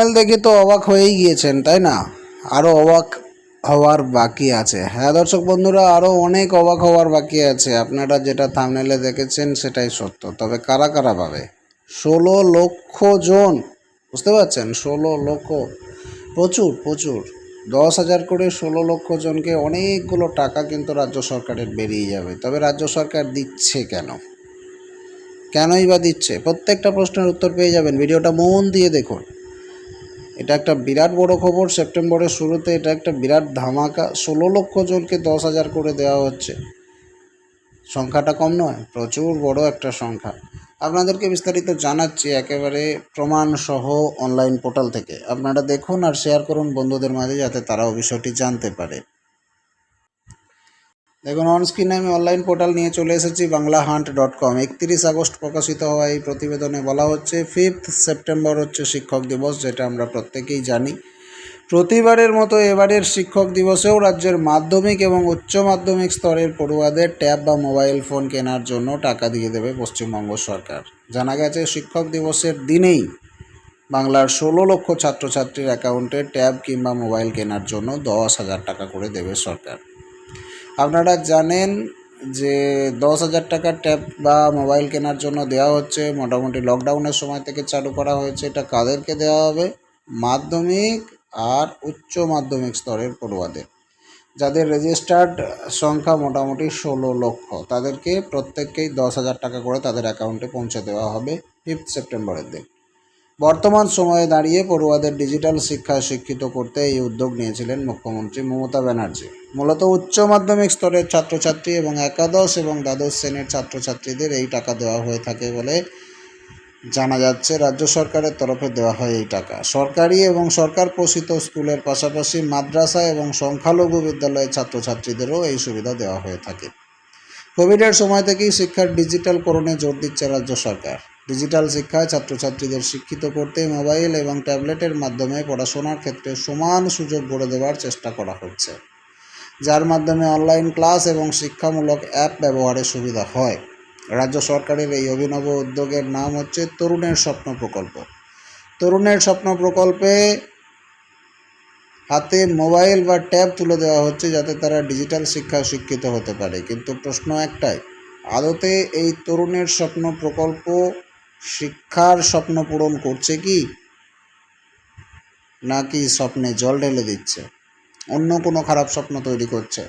Thumbnail দেখে তো অবাক হয়েই গিয়েছেন, তাই না? আরও অবাক হওয়ার বাকি আছে। হ্যাঁ দর্শক বন্ধুরা আরও অনেক অবাক হওয়ার বাকি আছে। আপনারা যেটা থামনেলে দেখেছেন সেটাই সত্য। তবে কারা কারা পাবে? ষোলো লক্ষ জন। বুঝতে পারছেন? ষোলো লক্ষ। প্রচুর প্রচুর। দশ হাজার করে ষোলো লক্ষ জনকে অনেকগুলো টাকা কিন্তু রাজ্য সরকারের বেরিয়ে যাবে। তবে রাজ্য সরকার দিচ্ছে কেন? কেনই বা দিচ্ছে? প্রত্যেকটা প্রশ্নের উত্তর পেয়ে যাবেন। ভিডিওটা মন দিয়ে দেখুন। এটা একটা বিরাট বড় খবর, সেপ্টেম্বরের শুরুতে এটা একটা বিরাট ধামাকা। ষোলো লক্ষ জনকে দশ হাজার করে দেওয়া হচ্ছে। সংখ্যাটা কম নয়, প্রচুর বড় একটা সংখ্যা। আপনাদেরকে বিস্তারিত জানাচ্ছি একেবারে প্রমাণসহ অনলাইন পোর্টাল থেকে। আপনারা দেখুন আর শেয়ার করুন বন্ধুদের মাঝে যাতে তারাও বিষয়টি জানতে পারে। দেখুন অন স্ক্রিনে আমি অনলাইন পোর্টাল নিয়ে চলে এসেছি বাংলা হান্ট ডট কম একত্রিশ আগস্ট প্রকাশিত হওয়া এই প্রতিবেদনে বলা হচ্ছে ফিফথ সেপ্টেম্বর হচ্ছে শিক্ষক দিবস, যেটা আমরা প্রত্যেকেই জানি। প্রতিবারের মতো এবারের শিক্ষক দিবসেও রাজ্যের মাধ্যমিক এবং উচ্চ মাধ্যমিক স্তরের পড়ুয়াদের ট্যাব বা মোবাইল ফোন কেনার জন্য টাকা দিয়ে দেবে পশ্চিমবঙ্গ সরকার। জানা গেছে, শিক্ষক দিবসের দিনেই বাংলার ষোলো লক্ষ ছাত্রছাত্রীর অ্যাকাউন্টে ট্যাব কিংবা মোবাইল কেনার জন্য দশ হাজার টাকা করে দেবে সরকার। আপনারা জানেন যে দশ হাজার টাকার ট্যাব বা মোবাইল কেনার জন্য দেওয়া হচ্ছে। মোটামুটি লকডাউনের সময় থেকে চালু করা হয়েছে। এটা কাদেরকে দেওয়া হবে? মাধ্যমিক আর উচ্চ মাধ্যমিক স্তরের পড়ুয়াদের। যাদের রেজিস্টার্ড সংখ্যা মোটামুটি ষোলো লক্ষ, তাদেরকে প্রত্যেককেই দশ হাজার টাকা করে তাদের অ্যাকাউন্টে পৌঁছে দেওয়া হবে ফিফথ সেপ্টেম্বরের দিন। বর্তমান সময়ে দাঁড়িয়ে পড়ুয়াদের ডিজিটাল শিক্ষায় শিক্ষিত করতে এই উদ্যোগ নিয়েছিলেন মুখ্যমন্ত্রী মমতা ব্যানার্জি। মূলত উচ্চ মাধ্যমিক স্তরের ছাত্রছাত্রী এবং একাদশ এবং দ্বাদশ শ্রেণির ছাত্রছাত্রীদের এই টাকা দেওয়া হয়ে থাকে বলে জানা যাচ্ছে। রাজ্য সরকারের তরফে দেওয়া হয় এই টাকা। সরকারি এবং সরকার পোষিত স্কুলের পাশাপাশি মাদ্রাসা এবং সংখ্যালঘু বিদ্যালয়ের ছাত্রছাত্রীদেরও এই সুবিধা দেওয়া হয়ে থাকে। কোভিডের সময় থেকেই শিক্ষার ডিজিটালকরণে জোর দিচ্ছে রাজ্য সরকার। ডিজিটাল শিক্ষায় ছাত্রছাত্রীদের শিক্ষিত করতে মোবাইল এবং ট্যাবলেটের মাধ্যমে পড়াশোনার ক্ষেত্রে সমান সুযোগ গড়ে দেওয়ার চেষ্টা করা হচ্ছে, যার মাধ্যমে অনলাইন ক্লাস এবং শিক্ষামূলক অ্যাপ ব্যবহারের সুবিধা হয়। রাজ্য সরকারের এই অভিনব উদ্যোগের নাম হচ্ছে তরুণের স্বপ্ন প্রকল্প। তরুণের স্বপ্ন প্রকল্পে হাতে মোবাইল বা ট্যাব তুলে দেওয়া হচ্ছে যাতে তারা ডিজিটাল শিক্ষায় শিক্ষিত হতে পারে। কিন্তু প্রশ্ন একটাই, আদতে এই তরুণের স্বপ্ন প্রকল্প শিক্ষার স্বপ্ন পূরণ করছে কি? নাকি স্বপ্নে জল ঢেলে দিচ্ছে? অন্য কোনো খারাপ স্বপ্ন তৈরি করছে?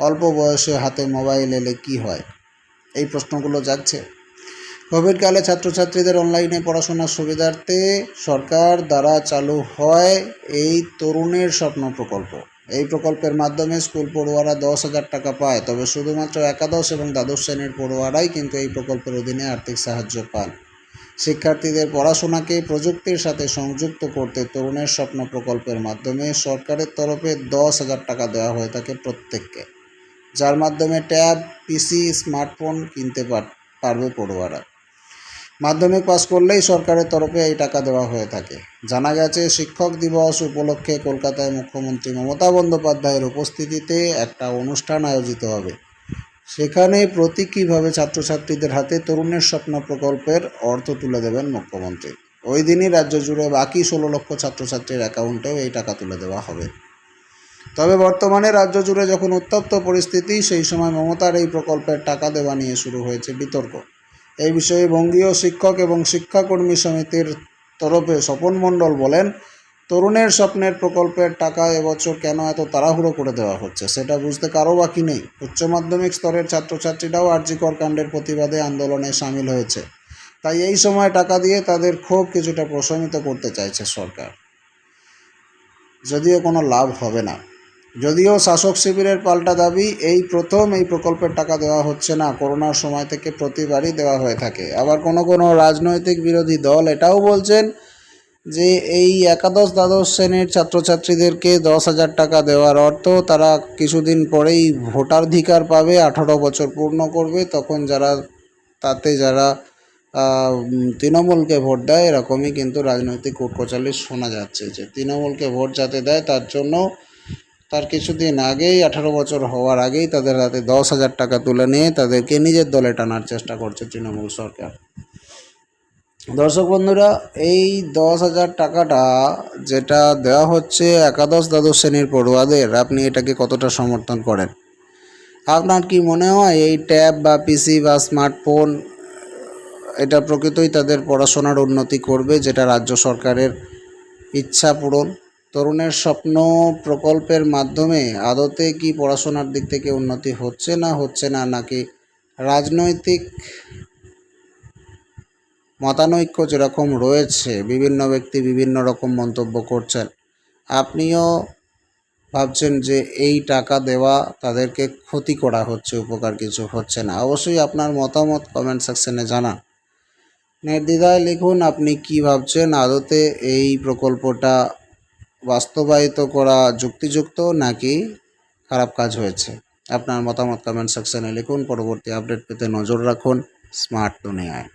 অল্প বয়সে হাতে মোবাইল এলে কি হয়? এই প্রশ্নগুলো যাচ্ছে কোভিডকালে ছাত্রছাত্রীদের অনলাইনে পড়াশোনার সুবিধার্থে সরকার দ্বারা চালু হয় এই তরুণের স্বপ্ন প্রকল্প। এই প্রকল্পের মাধ্যমে স্কুল পড়ুয়ারা দশ হাজার টাকা পায়, তবে শুধুমাত্র একাদশ এবং দ্বাদশ শ্রেণির পড়ুয়ারাই কিন্তু এই প্রকল্পের অধীনে আর্থিক সাহায্য পান। শিক্ষার্থীদের পড়াশোনাকে প্রযুক্তির সাথে সংযুক্ত করতে তরুণের স্বপ্ন প্রকল্পের মাধ্যমে সরকারের তরফে দশ হাজার টাকা দেওয়া হয়ে থাকে প্রত্যেককে। যার মাধ্যমে ট্যাব, পিসি, স্মার্টফোন কিনতে পার- পারবে পড়ুয়ারা। মাধ্যমিক পাস করলেই সরকারের তরফে এই টাকা দেওয়া হয়ে থাকে। জানা গেছে, শিক্ষক দিবস উপলক্ষে কলকাতায় মুখ্যমন্ত্রী মমতা বন্দ্যোপাধ্যায়ের উপস্থিতিতে একটা অনুষ্ঠান আয়োজিত হবে। সেখানে প্রতীকীভাবে ছাত্রছাত্রীদের হাতে তরুণের স্বপ্ন প্রকল্পের অর্থ তুলে দেবেন মুখ্যমন্ত্রী। ওই দিনই রাজ্য জুড়ে বাকি ষোলো লক্ষ ছাত্রছাত্রীর অ্যাকাউন্টেও এই টাকা তুলে দেওয়া হবে। তবে বর্তমানে রাজ্য জুড়ে যখন উত্তপ্ত পরিস্থিতি, সেই সময় মমতার এই প্রকল্পের টাকা দেওয়া নিয়ে শুরু হয়েছে বিতর্ক। এই বিষয়ে বঙ্গীয় শিক্ষক এবং শিক্ষাকর্মী সমিতির তরফে স্বপন মণ্ডল বলেন তরুণের স্বপ্নের প্রকল্পের টাকা এবছর কেন এত তাড়াহুড়ো করে দেওয়া হচ্ছে? সেটা বুঝতে কারও বাকি নেই। উচ্চ মাধ্যমিক স্তরের ছাত্রছাত্রীরাও আর্যিকর কাণ্ডের প্রতিবাদে আন্দোলনে সামিল হয়েছে। তাই এই সময় টাকা দিয়ে তাদের ক্ষোভ কিছুটা প্রশমিত করতে চাইছে সরকার। যদিও কোনো লাভ হবে না। যদিও শাসক শিবিরের পাল্টা দাবি, এই প্রথম এই প্রকল্পের টাকা দেওয়া হচ্ছে না। করোনার সময় থেকে প্রতিবারই দেওয়া হয়ে থাকে। আবার কোনো কোনো রাজনৈতিক বিরোধী দল এটাও বলছেন যে এই একাদশ দ্বাদশ শ্রেণির ছাত্রছাত্রীদেরকে দশ হাজার টাকা দেওয়ার অর্থ তারা কিছুদিন পরেই ভোটাধিকার পাবে, আঠারো বছর পূর্ণ করবে। তখন যারা, তাতে যারা তৃণমূলকে ভোট দেয়, এরকমই কিন্তু রাজনৈতিক কুটকচালি শোনা যাচ্ছে যে তৃণমূলকে ভোট যাতে দেয়, তার জন্য তার কিছুদিন আগেই, আঠারো বছর হওয়ার আগেই তাদের হাতে দশ হাজার টাকা তুলে নিয়ে তাদেরকে নিজের দলে টানার চেষ্টা করছে তৃণমূল সরকার। দর্শক বন্ধুরা, এই দশ হাজার টাকাটা যেটা দেওয়া হচ্ছে একাদশ দ্বাদশ শ্রেণির পড়ুয়াদের, আপনি এটাকে কতটা সমর্থন করেন? আপনার কি মনে হয় এই ট্যাব বা পিসি বা স্মার্টফোন, এটা প্রকৃতই তাদের পড়াশোনার উন্নতি করবে যেটা রাজ্য সরকারের ইচ্ছা পূরণ? তরুণের স্বপ্ন প্রকল্পের মাধ্যমে আদতে কি পড়াশোনার দিক থেকে উন্নতি হচ্ছে না হচ্ছে না, নাকি রাজনৈতিক মতানৈক্য যেরকম রয়েছে, বিভিন্ন ব্যক্তি বিভিন্ন রকম মন্তব্য করছেন। আপনিও ভাবছেন যে এই টাকা দেওয়া তাদেরকে ক্ষতি করা হচ্ছে, উপকার কিছু হচ্ছে না। অবশ্যই আপনার মতামত কমেন্ট সেকশনে জানান। নির্দ্বিধায় লিখুন আপনি কি ভাবছেন, আদতে এই প্রকল্পটা বাস্তবায়িত করা যুক্তিযুক্ত নাকি খারাপ কাজ হয়েছে? আপনার মতামত কমেন্ট সেকশনে লিখুন, পরবর্তী আপডেট পেতে নজর রাখুন স্মার্ট দুনিয়ায়।